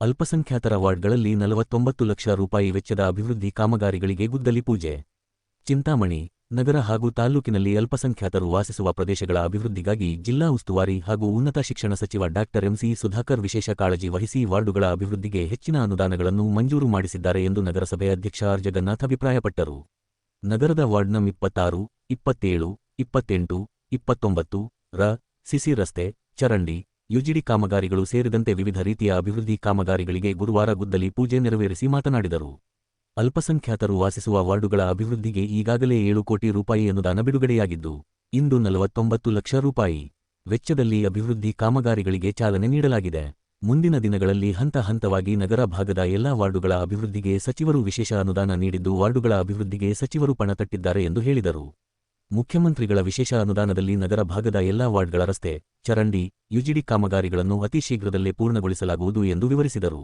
ಅಲ್ಪಸಂಖ್ಯಾತರ ವಾರ್ಡ್ಗಳಲ್ಲಿ ನಲವತ್ತೊಂಬತ್ತು ಲಕ್ಷ ರೂಪಾಯಿ ವೆಚ್ಚದ ಅಭಿವೃದ್ಧಿ ಕಾಮಗಾರಿಗಳಿಗೆ ಗುದ್ದಲಿ ಪೂಜೆ. ಚಿಂತಾಮಣಿ, ನಗರ ಹಾಗೂ ತಾಲ್ಲೂಕಿನಲ್ಲಿ ಅಲ್ಪಸಂಖ್ಯಾತರು ವಾಸಿಸುವ ಪ್ರದೇಶಗಳ ಅಭಿವೃದ್ಧಿಗಾಗಿ ಜಿಲ್ಲಾ ಉಸ್ತುವಾರಿ ಹಾಗೂ ಉನ್ನತ ಶಿಕ್ಷಣ ಸಚಿವ ಡಾಕ್ಟರ್ ಎಂಸಿ ಸುಧಾಕರ್ ವಿಶೇಷ ಕಾಳಜಿ ವಹಿಸಿ ವಾರ್ಡುಗಳ ಅಭಿವೃದ್ಧಿಗೆ ಹೆಚ್ಚಿನ ಅನುದಾನಗಳನ್ನು ಮಂಜೂರು ಮಾಡಿಸಿದ್ದಾರೆ ಎಂದು ನಗರಸಭೆ ಅಧ್ಯಕ್ಷ ಆರ್. ಜಗನ್ನಾಥ್ ಅಭಿಪ್ರಾಯಪಟ್ಟರು. ನಗರದ ವಾರ್ಡ್ ನಂ ಇಪ್ಪತ್ತಾರು, ಇಪ್ಪತ್ತೇಳು, ಇಪ್ಪತ್ತೆಂಟು, ಇಪ್ಪತ್ತೊಂಬತ್ತು, ರ, ಸಿಸಿ ರಸ್ತೆ, ಚರಂಡಿ ಯುಜಿಡಿ ಕಾಮಗಾರಿಗಳು ಸೇರಿದಂತೆ ವಿವಿಧ ರೀತಿಯ ಅಭಿವೃದ್ಧಿ ಕಾಮಗಾರಿಗಳಿಗೆ ಗುರುವಾರ ಗುದ್ದಲಿ ಪೂಜೆ ನೆರವೇರಿಸಿ ಮಾತನಾಡಿದರು. ಅಲ್ಪಸಂಖ್ಯಾತರು ವಾಸಿಸುವ ವಾರ್ಡುಗಳ ಅಭಿವೃದ್ಧಿಗೆ ಈಗಾಗಲೇ ಏಳು ಕೋಟಿ ರೂಪಾಯಿ ಅನುದಾನ ಬಿಡುಗಡೆಯಾಗಿದ್ದು, ಇಂದು ನಲವತ್ತೊಂಬತ್ತು ಲಕ್ಷ ರೂಪಾಯಿ ವೆಚ್ಚದಲ್ಲಿ ಅಭಿವೃದ್ಧಿ ಕಾಮಗಾರಿಗಳಿಗೆ ಚಾಲನೆ ನೀಡಲಾಗಿದೆ. ಮುಂದಿನ ದಿನಗಳಲ್ಲಿ ಹಂತ ಹಂತವಾಗಿ ನಗರ ಭಾಗದ ಎಲ್ಲಾ ವಾರ್ಡುಗಳ ಅಭಿವೃದ್ಧಿಗೆ ಸಚಿವರು ವಿಶೇಷ ಅನುದಾನ ನೀಡಿದ್ದು ವಾರ್ಡುಗಳ ಅಭಿವೃದ್ಧಿಗೆ ಸಚಿವರು ಪಣ ತಟ್ಟಿದ್ದಾರೆ ಎಂದು ಹೇಳಿದರು. ಮುಖ್ಯಮಂತ್ರಿಗಳ ವಿಶೇಷ ಅನುದಾನದಲ್ಲಿ ನಗರ ಭಾಗದ ಎಲ್ಲಾ ವಾರ್ಡ್ಗಳ ರಸ್ತೆ ಚರಂಡಿ, ಯುಜಿಡಿ ಕಾಮಗಾರಿಗಳನ್ನು ಅತಿ ಶೀಘ್ರದಲ್ಲೇ ಪೂರ್ಣಗೊಳಿಸಲಾಗುವುದು ಎಂದು ವಿವರಿಸಿದರು.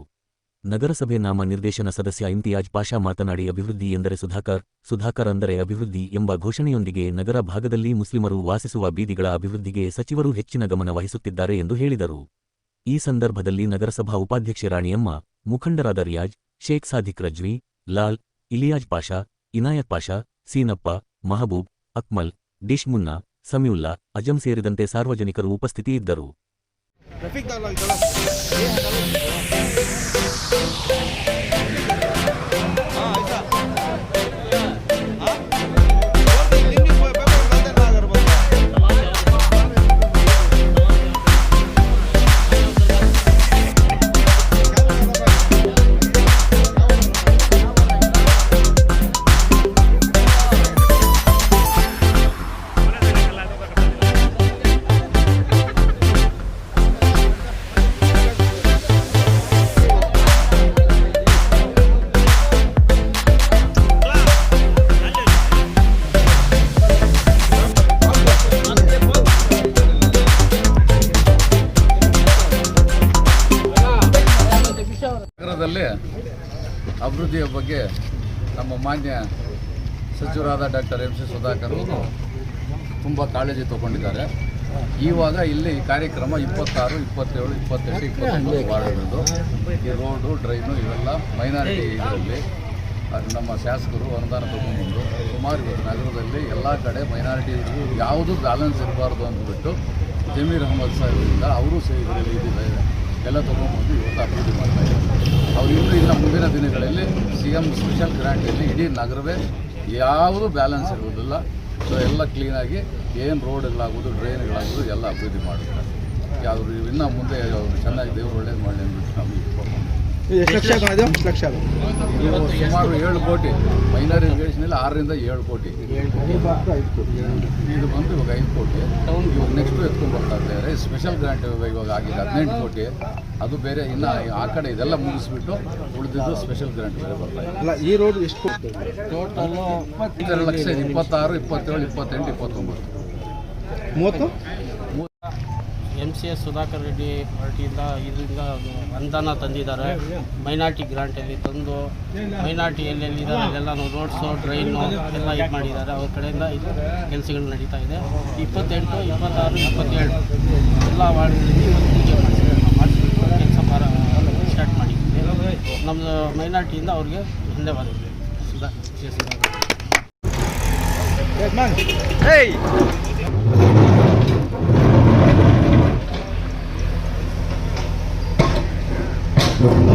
ನಗರಸಭೆ ನಾಮ ನಿರ್ದೇಶನ ಸದಸ್ಯ ಇಮ್ತಿಯಾಜ್ ಪಾಷಾ ಮಾತನಾಡಿ, ಅಭಿವೃದ್ಧಿ ಎಂದರೆ ಸುಧಾಕರ್ ಸುಧಾಕರ್ ಅಂದರೆ ಅಭಿವೃದ್ಧಿ ಎಂಬ ಘೋಷಣೆಯೊಂದಿಗೆ ನಗರ ಭಾಗದಲ್ಲಿ ಮುಸ್ಲಿಮರು ವಾಸಿಸುವ ಬೀದಿಗಳ ಅಭಿವೃದ್ಧಿಗೆ ಸಚಿವರು ಹೆಚ್ಚಿನ ಗಮನ ವಹಿಸುತ್ತಿದ್ದಾರೆ ಎಂದು ಹೇಳಿದರು. ಈ ಸಂದರ್ಭದಲ್ಲಿ ನಗರಸಭಾ ಉಪಾಧ್ಯಕ್ಷೆ ರಾಣಿಯಮ್ಮ, ಮುಖಂಡರಾದ ರಿಯಾಜ್, ಶೇಖ್ ಸಾದಿಕ್ ರಜ್ವಿ, ಲಾಲ್, ಇಲಿಯಾಜ್ ಪಾಷಾ, ಇನಾಯತ್ ಪಾಷಾ, ಸೀನಪ್ಪ, ಮಹಬೂಬ್, ಅಕ್ಮಲ್ ಡಿಶ್ ಮುನ್ನಾ ಸಮೀವುಲ್ಲಾ ಅಜಂ ಸೇರಿದಂತೆ ಸಾರ್ವಜನಿಕರು ಉಪಸ್ಥಿತಿಯಿದ್ದರು ರಫೀಕ್ ಅಭಿವೃದ್ಧಿಯ ಬಗ್ಗೆ ನಮ್ಮ ಮಾನ್ಯ ಸಚಿವರಾದ ಡಾಕ್ಟರ್ ಎಂ ಸಿ ಸುಧಾಕರ್ ಅವರು ತುಂಬ ಕಾಳಜಿ ತಗೊಂಡಿದ್ದಾರೆ. ಇವಾಗ ಇಲ್ಲಿ ಕಾರ್ಯಕ್ರಮ ಇಪ್ಪತ್ತಾರು, ಇಪ್ಪತ್ತೇಳು, ಇಪ್ಪತ್ತೆಂಟು, ಇಪ್ಪತ್ತೊಂಬತ್ತು ವಾರ್ಡ್ಗಳದ್ದು ಈ ರೋಡು, ಡ್ರೈನು ಇವೆಲ್ಲ ಮೈನಾರಿಟಿ ಇದರಲ್ಲಿ. ನಮ್ಮ ಶಾಸಕರು ಅನುದಾನ ತಗೊಂಡ್ಬಂದು ಸುಮಾರು ಇವತ್ತು ನಗರದಲ್ಲಿ ಎಲ್ಲ ಕಡೆ ಮೈನಾರಿಟಿ ಯಾವುದು ಬ್ಯಾಲೆನ್ಸ್ ಇರಬಾರ್ದು ಅಂದ್ಬಿಟ್ಟು ಜಮೀರ್ ಅಹಮದ್ ಸಾಹೇಬರಿಂದ ಅವರು ಇದರಲ್ಲಿ ಎಲ್ಲ ತಗೊಂಡ್ಬಂದು ಇವತ್ತು ಅಭಿವೃದ್ಧಿ ಮಾಡ್ತಾ ಇದ್ದಾರೆ ಅವ್ರು ಇನ್ನೂ ಇನ್ನು ಮುಂದಿನ ದಿನಗಳಲ್ಲಿ ಸಿ ಎಂ ಸ್ಪೆಷಲ್ ಗ್ರ್ಯಾಂಟಲ್ಲಿ ಇಡೀ ನಗರವೇ ಯಾವುದೂ ಬ್ಯಾಲೆನ್ಸ್ ಇರುವುದಿಲ್ಲ. ಸೊ ಎಲ್ಲ ಕ್ಲೀನಾಗಿ ಏನು ರೋಡ್ಗಳಾಗೋದು ಡ್ರೈನ್ಗಳಾಗೋದು ಎಲ್ಲ ಅಭಿವೃದ್ಧಿ ಮಾಡುತ್ತಾರೆ. ಯಾವ್ದು ಇನ್ನೂ ಮುಂದೆ ಅವ್ರು ಚೆನ್ನಾಗಿ ದೇವರು ಒಳ್ಳೇದು ಮಾಡಲಿ ಅಂದ್ಬಿಟ್ಟು ನಮಗೆ ಸುಮಾರು ಏಳು ಕೋಟಿ ಮೈನರ್ ಇರಿಗೇಷನಲ್ಲಿ ಆರರಿಂದ ಏಳು ಕೋಟಿ. ಇದು ಬಂದು ಇವಾಗ ಐದು ಕೋಟಿ. ಇವಾಗ ನೆಕ್ಸ್ಟು ಎತ್ಕೊಂಡು ಬರ್ತಾ ಇದ್ದಾರೆ ಸ್ಪೆಷಲ್ ಗ್ರಾಂಟ್ ಇವಾಗ ಆಗಿದೆ ಹದಿನೆಂಟು ಕೋಟಿ. ಅದು ಬೇರೆ ಇನ್ನು ಆ ಕಡೆ ಇದೆಲ್ಲ ಮುಗಿಸ್ಬಿಟ್ಟು ಉಳಿದಿದ್ದು ಸ್ಪೆಷಲ್ ಗ್ರಾಂಟ್ ಬೇರೆ ಬರ್ತಾ ಇದೆ. ಅಲ್ಲ ಈ ರೋಡ್ ಎಷ್ಟು ಟೋಟಲ್ ಇಪ್ಪತ್ತೆರಡು ಲಕ್ಷ ಇಪ್ಪತ್ತಾರು ಇಪ್ಪತ್ತೇಳು ಇಪ್ಪತ್ತೆಂಟು ಇಪ್ಪತ್ತೊಂಬತ್ತು. ಮೂವತ್ತು? ಸಿ ಎಸ್ ಸುಧಾಕರ್ ರೆಡ್ಡಿ ಪಾರ್ಟಿಯಿಂದ ಇದರಿಂದ ಅನುದಾನ ತಂದಿದ್ದಾರೆ. ಮೈನಾರಿಟಿ ಗ್ರಾಂಟಲ್ಲಿ ತಂದು ಮೈನಾರಿಟಿ ಎಲ್ಲೆಲ್ಲಿದ್ದಾರೆ ಅಲ್ಲೆಲ್ಲ ರೋಡ್ಸು ಡ್ರೈನು ಎಲ್ಲ ಇದು ಮಾಡಿದ್ದಾರೆ. ಅವ್ರ ಕಡೆಯಿಂದ ಇದು ಕೆಲಸಗಳು ನಡೀತಾ ಇದೆ. ಇಪ್ಪತ್ತೆಂಟು, ಇಪ್ಪತ್ತಾರು, ಇಪ್ಪತ್ತೇಳು ಎಲ್ಲ ವಾರ್ಡ್ಗಳಲ್ಲಿ ಇವತ್ತು ಪೂಜೆ ಮಾಡಿಸಿದ್ದಾರೆ. ಕೆಲಸ ಸ್ಟಾರ್ಟ್ ಮಾಡಿದ್ದೀವಿ ನಮ್ಮದು ಮೈನಾರಿಟಿಯಿಂದ ಅವ್ರಿಗೆ ಧನ್ಯವಾದ ಸುಧಾ ಸುಧಾಕರ್. ಯಜಮಾನ್ 수